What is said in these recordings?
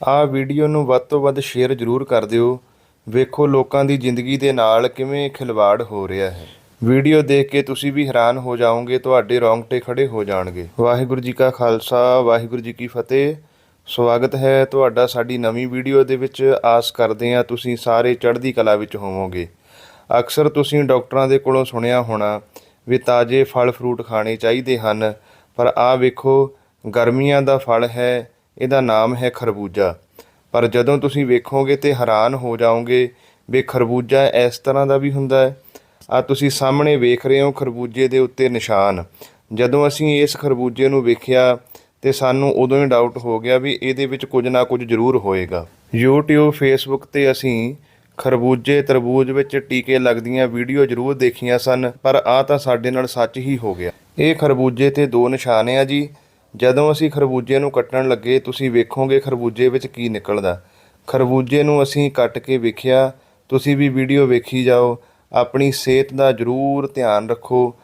ਆਹ ਵੀਡੀਓ ਨੂੰ ਵੱਧ ਤੋਂ ਵੱਧ ਸ਼ੇਅਰ ਜ਼ਰੂਰ ਕਰ ਦਿਓ। ਵੇਖੋ ਲੋਕਾਂ ਦੀ ਜ਼ਿੰਦਗੀ ਦੇ ਨਾਲ ਕਿਵੇਂ ਖਿਲਵਾੜ ਹੋ ਰਿਹਾ ਹੈ। ਵੀਡੀਓ ਦੇਖ ਕੇ ਤੁਸੀਂ ਵੀ ਹੈਰਾਨ ਹੋ ਜਾਓਗੇ, ਤੁਹਾਡੇ ਰੌਂਗਟੇ ਖੜੇ ਹੋ ਜਾਣਗੇ। ਵਾਹਿਗੁਰੂ ਜੀ ਕਾ ਖਾਲਸਾ, ਵਾਹਿਗੁਰੂ ਜੀ ਕੀ ਫਤਿਹ। ਸਵਾਗਤ ਹੈ ਤੁਹਾਡਾ ਸਾਡੀ ਨਵੀਂ ਵੀਡੀਓ ਦੇ ਵਿੱਚ। ਆਸ ਕਰਦੇ ਹਾਂ ਤੁਸੀਂ ਸਾਰੇ ਚੜ੍ਹਦੀ ਕਲਾ ਵਿੱਚ ਹੋਵੋਗੇ। ਅਕਸਰ ਤੁਸੀਂ ਡਾਕਟਰਾਂ ਦੇ ਕੋਲੋਂ ਸੁਣਿਆ ਹੋਣਾ ਵੀ ਤਾਜ਼ੇ ਫਲ ਫਰੂਟ ਖਾਣੇ ਚਾਹੀਦੇ ਹਨ, ਪਰ ਆਹ ਵੇਖੋ, ਗਰਮੀਆਂ ਦਾ ਫਲ ਹੈ ਇਹਦਾ ਨਾਮ ਹੈ ਖਰਬੂਜਾ। ਪਰ ਜਦੋਂ ਤੁਸੀਂ ਵੇਖੋਗੇ ਤੇ ਹੈਰਾਨ ਹੋ ਜਾਓਗੇ ਵੀ ਖਰਬੂਜਾ ਇਸ ਤਰ੍ਹਾਂ ਦਾ ਵੀ ਹੁੰਦਾ ਹੈ। ਆ ਤੁਸੀਂ ਸਾਹਮਣੇ ਵੇਖ ਰਹੇ ਹੋ ਖਰਬੂਜੇ ਦੇ ਉੱਤੇ ਨਿਸ਼ਾਨ। ਜਦੋਂ ਅਸੀਂ ਇਸ ਖਰਬੂਜੇ ਨੂੰ ਵੇਖਿਆ ਤੇ ਸਾਨੂੰ ਉਦੋਂ ਹੀ ਡਾਊਟ ਹੋ ਗਿਆ ਵੀ ਇਹਦੇ ਵਿੱਚ ਕੁਝ ਨਾ ਕੁਝ ਜ਼ਰੂਰ ਹੋਏਗਾ। YouTube, Facebook ਤੇ ਅਸੀਂ ਖਰਬੂਜੇ ਤਰਬੂਜ ਵਿੱਚ ਟੀਕੇ ਲੱਗਦੀਆਂ ਵੀਡੀਓ ਜ਼ਰੂਰ ਦੇਖੀਆਂ ਸਨ, ਪਰ ਆ ਤਾਂ ਸਾਡੇ ਨਾਲ ਸੱਚ ਹੀ ਹੋ ਗਿਆ। ਇਹ ਖਰਬੂਜੇ ਤੇ ਦੋ ਨਿਸ਼ਾਨ ਆ ਜੀ। ਜਦੋਂ ਅਸੀਂ ਖਰਬੂਜੇ ਨੂੰ ਕੱਟਣ ਲੱਗੇ, ਤੁਸੀਂ ਵੇਖੋਗੇ ਖਰਬੂਜੇ ਵਿੱਚ ਕੀ ਨਿਕਲਦਾ। ਖਰਬੂਜੇ ਨੂੰ ਅਸੀਂ ਕੱਟ ਕੇ ਵੇਖਿਆ, ਤੁਸੀਂ ਵੀ ਵੀਡੀਓ ਵੇਖੀ ਜਾਓ। ਆਪਣੀ ਸਿਹਤ ਦਾ ਜ਼ਰੂਰ ਧਿਆਨ ਰੱਖੋ।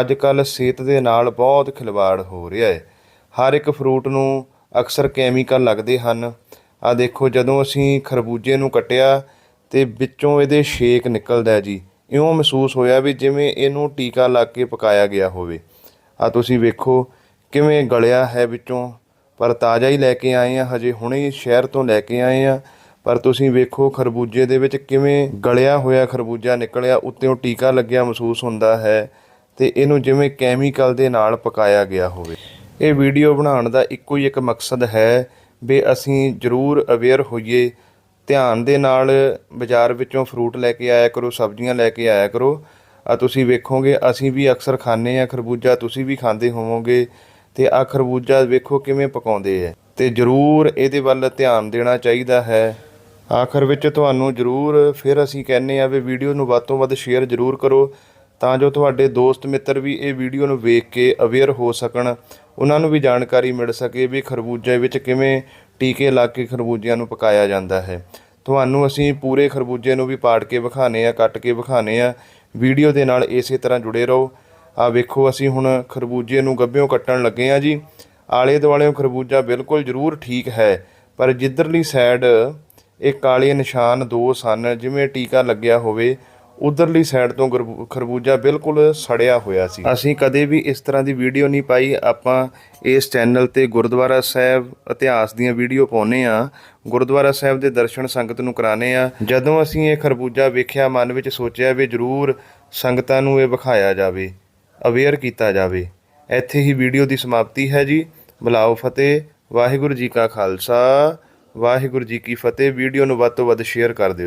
ਅੱਜ ਕੱਲ ਸਿਹਤ ਦੇ ਨਾਲ ਬਹੁਤ ਖਿਲਵਾੜ ਹੋ ਰਿਹਾ ਹੈ। ਹਰ ਇੱਕ ਫਰੂਟ ਨੂੰ ਅਕਸਰ ਕੈਮੀਕਲ ਲੱਗਦੇ ਹਨ। ਆ ਦੇਖੋ, ਜਦੋਂ ਅਸੀਂ ਖਰਬੂਜੇ ਨੂੰ ਕੱਟਿਆ ਤੇ ਵਿੱਚੋਂ ਇਹਦੇ ਸ਼ੇਕ ਨਿਕਲਦਾ ਹੈ ਜੀ। ਇਉਂ ਮਹਿਸੂਸ ਹੋਇਆ ਵੀ ਜਿਵੇਂ ਇਹਨੂੰ ਟੀਕਾ ਲਾ ਕੇ ਪਕਾਇਆ ਗਿਆ ਹੋਵੇ। ਆ ਤੁਸੀਂ ਵੇਖੋ ਕਿਵੇਂ ਗਲਿਆ ਹੈ ਵਿੱਚੋਂ? ਪਰ ਤਾਜ਼ਾ ਹੀ ਲੈ ਕੇ ਆਏ ਆ ਹਜੇ ਹੁਣੇ ਸ਼ਹਿਰ ਤੋਂ ਲੈ ਕੇ ਆਏ ਆ ਪਰ ਤੁਸੀਂ ਵੇਖੋ, ਖਰਬੂਜੇ ਦੇ ਵਿੱਚ ਕਿਵੇਂ ਗਲਿਆ ਹੋਇਆ ਖਰਬੂਜਾ ਨਿਕਲਿਆ, ਉੱਤੇੋਂ ਟੀਕਾ ਲੱਗਿਆ ਮਹਿਸੂਸ ਹੁੰਦਾ ਹੈ ਤੇ ਇਹਨੂੰ ਜਿਵੇਂ ਕੈਮੀਕਲ ਦੇ ਨਾਲ ਪਕਾਇਆ ਗਿਆ ਹੋਵੇ। ਇਹ ਵੀਡੀਓ ਬਣਾਉਣ ਦਾ ਇੱਕੋ ਹੀ ਇੱਕ ਮਕਸਦ ਹੈ ਵੀ ਅਸੀਂ ਜ਼ਰੂਰ ਅਵੇਅਰ ਹੋਈਏ, ਧਿਆਨ ਦੇ ਨਾਲ ਬਾਜ਼ਾਰ ਵਿੱਚੋਂ ਫਰੂਟ ਲੈ ਕੇ ਆਇਆ ਕਰੋ, ਸਬਜ਼ੀਆਂ ਲੈ ਕੇ ਆਇਆ ਕਰੋ। ਆ ਤੁਸੀਂ ਵੇਖੋਗੇ, ਅਸੀਂ ਵੀ ਅਕਸਰ ਖਾਂਦੇ ਆ ਖਰਬੂਜਾ, ਤੁਸੀਂ ਵੀ ਖਾਂਦੇ ਹੋਵੋਗੇ। ਤੇ ਆ ਖਰਬੂਜਾ ਵੇਖੋ ਕਿਵੇਂ ਪਕਾਉਂਦੇ ਆ ਤੇ ਜ਼ਰੂਰ ਇਹਦੇ ਵੱਲ ਧਿਆਨ ਦੇਣਾ ਚਾਹੀਦਾ ਹੈ। ਆਖਰ ਵਿੱਚ ਤੁਹਾਨੂੰ ਜ਼ਰੂਰ ਫਿਰ ਅਸੀਂ ਕਹਿੰਨੇ ਆ ਵੀ ਵੀਡੀਓ ਨੂੰ ਵੱਧ ਤੋਂ ਵੱਧ ਸ਼ੇਅਰ ਜ਼ਰੂਰ ਕਰੋ, ਤਾਂ ਜੋ ਤੁਹਾਡੇ ਦੋਸਤ ਮਿੱਤਰ ਵੀ ਇਹ ਵੀਡੀਓ ਨੂੰ ਵੇਖ ਕੇ ਅਵੇਅਰ ਹੋ ਸਕਣ। ਉਹਨਾਂ ਨੂੰ ਵੀ ਜਾਣਕਾਰੀ ਮਿਲ ਸਕੇ ਵੀ ਖਰਬੂਜੇ ਵਿੱਚ ਕਿਵੇਂ ਟੀਕੇ ਲਾ ਕੇ ਖਰਬੂਜਿਆਂ ਨੂੰ ਪਕਾਇਆ ਜਾਂਦਾ ਹੈ। ਤੁਹਾਨੂੰ ਅਸੀਂ ਪੂਰੇ ਖਰਬੂਜੇ ਨੂੰ ਵੀ ਪਾੜ ਕੇ ਵਿਖਾਣੇ ਆ ਕੱਟ ਕੇ ਵਿਖਾਣੇ ਆ ਵੀਡੀਓ ਦੇ ਨਾਲ ਇਸੇ ਤਰ੍ਹਾਂ ਜੁੜੇ ਰਹੋ। ਆ ਵੇਖੋ, ਅਸੀਂ ਹੁਣ ਖਰਬੂਜੇ ਨੂੰ ਗੱਭਿਓਂ ਕੱਟਣ ਲੱਗੇ ਆ ਜੀ। ਆਲੇ ਦੁਆਲੇ ਖਰਬੂਜਾ ਬਿਲਕੁਲ ਜ਼ਰੂਰ ਠੀਕ ਹੈ, ਪਰ ਜਿੱਧਰਲੀ ਸਾਈਡ ਇਹ ਕਾਲੇ ਨਿਸ਼ਾਨ ਦੋ ਸਨ, ਜਿਵੇਂ ਟੀਕਾ ਲੱਗਿਆ ਹੋਵੇ, ਉਧਰਲੀ ਸਾਈਡ ਤੋਂ ਗਰਬੂ- ਖਰਬੂਜਾ ਬਿਲਕੁਲ ਸੜਿਆ ਹੋਇਆ ਸੀ। ਅਸੀਂ ਕਦੇ ਵੀ ਇਸ ਤਰ੍ਹਾਂ ਦੀ ਵੀਡੀਓ ਨਹੀਂ ਪਾਈ। ਆਪਾਂ ਇਸ ਚੈਨਲ ਤੇ ਗੁਰਦੁਆਰਾ ਸਾਹਿਬ ਇਤਿਹਾਸ ਦੀਆਂ ਵੀਡੀਓ ਪਾਉਨੇ ਆ ਗੁਰਦੁਆਰਾ ਸਾਹਿਬ ਦੇ ਦਰਸ਼ਨ ਸੰਗਤ ਨੂੰ ਕਰਾਣੇ ਆ ਜਦੋਂ ਅਸੀਂ ਇਹ ਖਰਬੂਜਾ ਵੇਖਿਆ, ਮਨ ਵਿੱਚ ਸੋਚਿਆ ਵੀ ਜ਼ਰੂਰ ਸੰਗਤਾਂ ਨੂੰ ਇਹ ਵਿਖਾਇਆ ਜਾਵੇ। ਅਵੇਅਰ ਕੀਤਾ ਜਾਵੇ। ਇੱਥੇ ਹੀ ਵੀਡੀਓ ਦੀ ਸਮਾਪਤੀ ਹੈ ਜੀ। ਬੁਲਾਓ ਫਤਿਹ। ਵਾਹਿਗੁਰੂ ਜੀ ਕਾ ਖਾਲਸਾ। ਵਾਹਿਗੁਰੂ ਜੀ ਕੀ ਫਤਿਹ। ਵੀਡੀਓ ਨੂੰ ਵੱਧ ਤੋਂ ਵੱਧ ਸ਼ੇਅਰ ਕਰ ਦਿਓ ਜੀ।